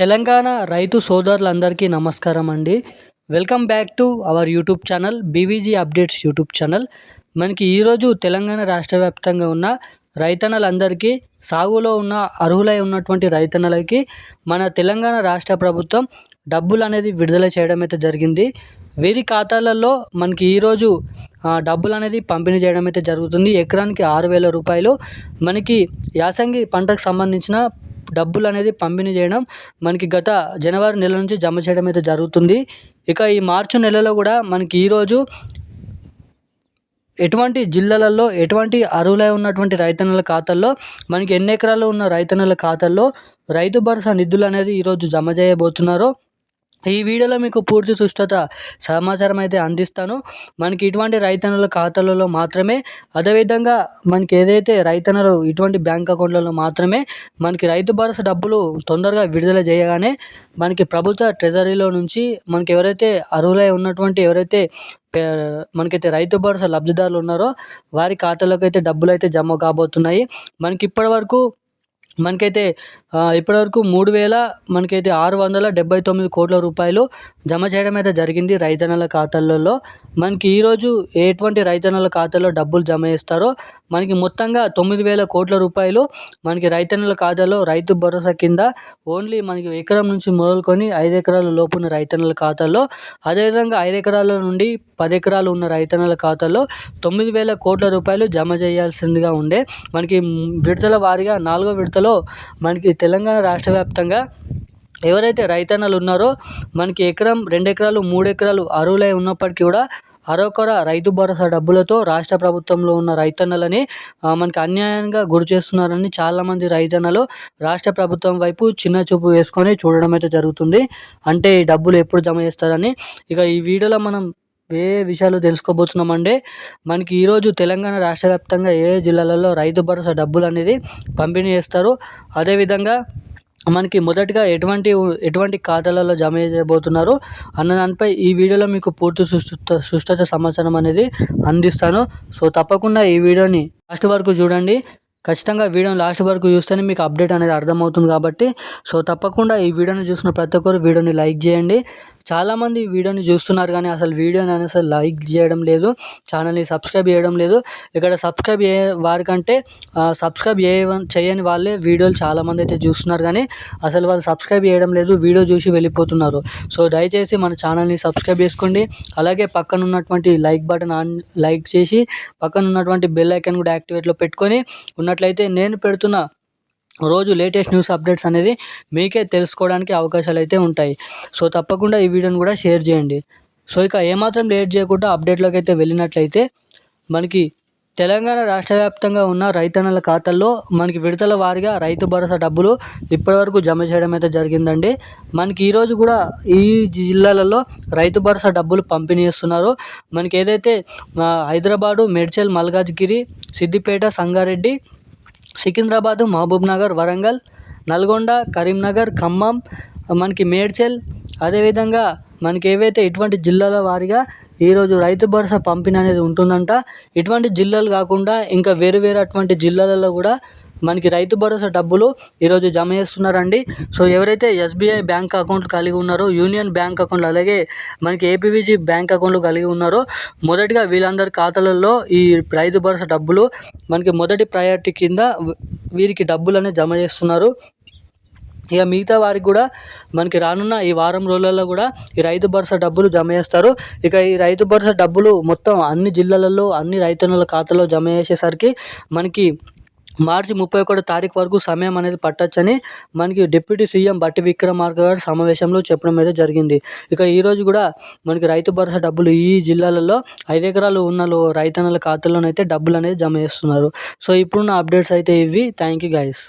తెలంగాణ రైతు సోదరులందరికీ నమస్కారం అండి. Welcome back to our YouTube channel BVG updates YouTube channel. మనకి ఈరోజు తెలంగాణ రాష్ట్ర వ్యాప్తంగా ఉన్న రైతన్నలందరికీ సాగులో ఉన్న అర్హులై ఉన్నటువంటి రైతన్నలకి మన తెలంగాణ రాష్ట్ర ప్రభుత్వం డబ్బులు అనేది విడుదల చేయడం అయితే జరిగింది. వీరి ఖాతాలలో మనకి ఈరోజు డబ్బులు అనేది పంపిణీ చేయడం అయితే జరుగుతుంది. ఎకరానికి ఆరు వేల రూపాయలు. మనకి యాసంగి పంటకు సంబంధించిన డబ్బులు అనేది పంపిణీ చేయడం మనకి గత జనవరి నెల నుంచి జమ చేయడం అయితే జరుగుతుంది. ఇక ఈ మార్చి నెలలో కూడా మనకి ఈరోజు ఎటువంటి జిల్లాలలో ఎటువంటి అర్హులై ఉన్నటువంటి రైతన్నల ఖాతాల్లో మనకి ఎన్ని ఎకరాలు ఉన్న రైతన్నల ఖాతాల్లో రైతు భరోసా నిధులు అనేది ఈరోజు జమ చేయబోతున్నారో ఈ వీడియోలో మీకు పూర్తి సుష్టత సమాచారం అయితే అందిస్తాను. మనకి ఇటువంటి రైతన్నుల ఖాతాలలో మాత్రమే అదేవిధంగా మనకి ఏదైతే రైతన్నలు ఇటువంటి బ్యాంక్ అకౌంట్లలో మాత్రమే మనకి రైతు భరోసా డబ్బులు తొందరగా విడుదల చేయగానే మనకి ప్రభుత్వ ట్రెజరీలో నుంచి మనకి ఎవరైతే అర్హులై ఉన్నటువంటి ఎవరైతే మనకైతే రైతు భరోసా లబ్ధిదారులు ఉన్నారో వారి ఖాతాలోకి అయితే డబ్బులు అయితే జమ కాబోతున్నాయి. మనకి ఇప్పటి వరకు మనకైతే ఇప్పటివరకు మూడు వేల మనకైతే ఆరు వందల డెబ్బై తొమ్మిది కోట్ల రూపాయలు జమ చేయడం అయితే జరిగింది రైతన్నల ఖాతాలలో. మనకి ఈరోజు ఎటువంటి రైతన్నల ఖాతాలో డబ్బులు జమ చేస్తారో మనకి మొత్తంగా తొమ్మిది వేల కోట్ల రూపాయలు మనకి రైతన్నల ఖాతాలో రైతు భరోసా కింద ఓన్లీ మనకి ఎకరం నుంచి మొదలుకొని ఐదు ఎకరాల లోపు ఉన్న రైతన్నల ఖాతాలో. అదేవిధంగా ఐదు ఎకరాల నుండి పది ఎకరాలు ఉన్న రైతన్నల ఖాతాలో తొమ్మిది వేల కోట్ల రూపాయలు జమ చేయాల్సిందిగా ఉండే. మనకి విడతల వారీగా నాలుగో విడతలో మనకి తెలంగాణ రాష్ట్ర వ్యాప్తంగా ఎవరైతే రైతన్నలు ఉన్నారో మనకి ఎకరం రెండు ఎకరాలు మూడు ఎకరాలు అరువులై ఉన్నప్పటికీ కూడా అరొకర రైతు భరోసా డబ్బులతో రాష్ట్ర ప్రభుత్వంలో ఉన్న రైతన్నలని మనకి అన్యాయంగా గురి చేస్తున్నారని చాలామంది రైతన్నలు రాష్ట్ర ప్రభుత్వం వైపు చిన్న చూపు వేసుకొని చూడడం అయితే జరుగుతుంది. అంటే ఈ డబ్బులు ఎప్పుడు జమ చేస్తారని ఇక ఈ వీడియోలో మనం ఏ విషయాలు తెలుసుకోబోతున్నామంటే మనకి ఈరోజు తెలంగాణ రాష్ట్ర వ్యాప్తంగా ఏ జిల్లాలలో రైతు భరోసా డబ్బులు అనేది పంపిణీ చేస్తారు అదేవిధంగా మనకి మొదటగా ఎటువంటి ఎటువంటి ఖాతాలలో జమ చేయబోతున్నారు అన్న దానిపై ఈ వీడియోలో మీకు పూర్తి సుష్ట సుష్టత సమాచారం అనేది అందిస్తాను. సో తప్పకుండా ఈ వీడియోని లాస్ట్ వరకు చూడండి. ఖచ్చితంగా వీడియోని లాస్ట్ వరకు చూస్తేనే మీకు అప్డేట్ అనేది అర్థమవుతుంది కాబట్టి సో తప్పకుండా ఈ వీడియోని చూసిన ప్రతి ఒక్కరు వీడియోని లైక్ చేయండి. చాలామంది వీడియోని చూస్తున్నారు కానీ అసలు వీడియోని అసలు లైక్ చేయడం లేదు ఛానల్ని సబ్స్క్రైబ్ చేయడం లేదు. ఇక్కడ సబ్స్క్రైబ్ చేయ వారికంటే సబ్స్క్రైబ్ చేయ చేయని వాళ్ళే వీడియోలు చాలామంది అయితే చూస్తున్నారు కానీ అసలు వాళ్ళు సబ్స్క్రైబ్ చేయడం లేదు వీడియో చూసి వెళ్ళిపోతున్నారు. సో దయచేసి మన ఛానల్ని సబ్స్క్రైబ్ చేసుకోండి. అలాగే పక్కన ఉన్నటువంటి లైక్ బటన్ ఆన్ లైక్ చేసి పక్కన ఉన్నటువంటి బెల్ ఐకాన్ కూడా యాక్టివేట్లో పెట్టుకొని ఉన్నట్లయితే నేను పెడుతున్న రోజు లేటెస్ట్ న్యూస్ అప్డేట్స్ అనేది మీకే తెలుసుకోవడానికి అవకాశాలు అయితే ఉంటాయి. సో తప్పకుండా ఈ వీడియోని కూడా షేర్ చేయండి. సో ఇక ఏమాత్రం లేట్ చేయకుండా అప్డేట్లోకి అయితే వెళ్ళినట్లయితే మనకి తెలంగాణ రాష్ట్ర వ్యాప్తంగా ఉన్న రైతన్నల ఖాతాల్లో మనకి విడతల వారిగా రైతు భరోసా డబ్బులు ఇప్పటివరకు జమ చేయడం అయితే జరిగిందండి. మనకి ఈరోజు కూడా ఈ జిల్లాలలో రైతు భరోసా డబ్బులు పంపిణీ చేస్తున్నారు. మనకి ఏదైతే హైదరాబాదు మేడ్చల్ మల్కాజ్గిరి సిద్దిపేట సంగారెడ్డి సికింద్రాబాదు మహబూబ్ నగర్ వరంగల్ నల్గొండ కరీంనగర్ ఖమ్మం మనకి మేడ్చల్. అదేవిధంగా మనకి ఏవైతే ఇటువంటి జిల్లాల వారిగా ఈరోజు రైతు భరోసా పంపిణీ అనేది ఉంటుందంట ఇటువంటి జిల్లాలు కాకుండా ఇంకా వేరు వేరు అటువంటి జిల్లాలలో కూడా మనకి రైతు భరోసా డబ్బులు ఈరోజు జమ చేస్తున్నారండి. సో ఎవరైతే ఎస్బీఐ బ్యాంక్ అకౌంట్లు కలిగి ఉన్నారో యూనియన్ బ్యాంక్ అకౌంట్లు అలాగే మనకి ఏపీవీజీ బ్యాంక్ అకౌంట్లు కలిగి ఉన్నారో మొదటిగా వీళ్ళందరి ఖాతాలలో ఈ రైతు భరోసా డబ్బులు మనకి మొదటి ప్రయారిటీ కింద వీరికి డబ్బులు జమ చేస్తున్నారు. ఇక మిగతా వారికి కూడా మనకి రానున్న ఈ వారం రోజులలో కూడా ఈ రైతు భరోసా డబ్బులు జమ చేస్తారు. ఇక ఈ రైతు భరోసా డబ్బులు మొత్తం అన్ని జిల్లాలలో అన్ని రైతన్నుల ఖాతాలో జమ చేసేసరికి మనకి మార్చి ముప్పై ఒకటో తారీఖు వరకు సమయం అనేది పట్టొచ్చని మనకి డిప్యూటీ సీఎం బట్టి విక్రమార్క గారు సమావేశంలో చెప్పడం అయితే జరిగింది. ఇక ఈరోజు కూడా మనకి రైతు భరోసా డబ్బులు ఈ జిల్లాలలో ఐదు ఎకరాలు ఉన్న రైతన్నల ఖాతాలోనైతే డబ్బులు అనేది జమ చేస్తున్నారు. సో ఇప్పుడున్న అప్డేట్స్ అయితే ఇవి. Thank you guys